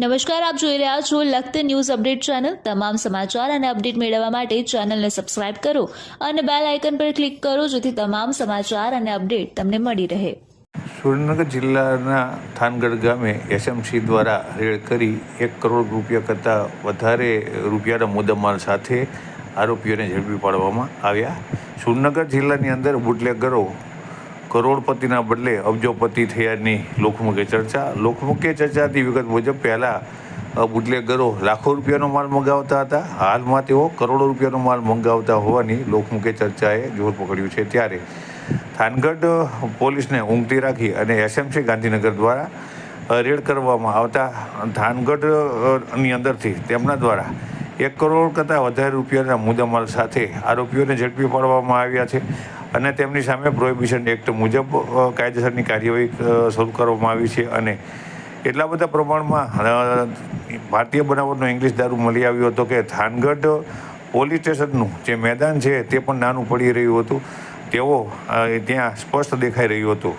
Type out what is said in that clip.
નમસ્કાર, આપ જોઈ રહ્યા છો લખત ન્યૂઝ અપડેટ ચેનલ. તમામ સમાચાર અને અપડેટ મેળવવા માટે ચેનલને સબસ્ક્રાઇબ કરો અને બેલ આઇકન પર ક્લિક કરો જેથી તમામ સમાચાર અને અપડેટ તમને મળી રહે. સુરેન્દ્રનગર જિલ્લાના થાનગઢ ગામે એસએમસી દ્વારા રેડ કરી એક કરોડ રૂપિયા કરતાં વધારે રૂપિયાના મુદ્દામાલ સાથે આરોપીઓને ઝડપી પાડવામાં આવ્યા. સુરેન્દ્રનગર જિલ્લાની અંદર બુટલેગરો કરોડપતિના બદલે અબજોપતિ થયાની લોકમુખે ચર્ચા. લોકમુખે ચર્ચાથી વિગત મુજબ પહેલાં બુટલેગરો લાખો રૂપિયાનો માલ મંગાવતા હતા. હાલમાં તેઓ કરોડો રૂપિયાનો માલ મંગાવતા હોવાની લોકમુખે ચર્ચાએ જોર પકડ્યું છે. ત્યારે થાનગઢ પોલીસને ઊંઘતી રાખી અને એસએમસી ગાંધીનગર દ્વારા રેડ કરવામાં આવતા થાનગઢની અંદરથી તેમના દ્વારા એક કરોડ કરતાં વધારે રૂપિયાના મુદ્દામાલ સાથે આરોપીઓને ઝડપી પાડવામાં આવ્યા છે અને તેમની સામે પ્રોહિબિશન એક્ટ મુજબ કાયદેસરની કાર્યવાહી શરૂ કરવામાં આવી છે અને એટલા બધા પ્રમાણમાં ભારતીય બનાવટનો ઇંગ્લિશ દારૂ મળી આવ્યો હતો કે થાનગઢ પોલીસ સ્ટેશનનું જે મેદાન છે તે પણ નાનું પડી રહ્યું હતું. તેઓ ત્યાં સ્પષ્ટ દેખાઈ રહ્યું હતું.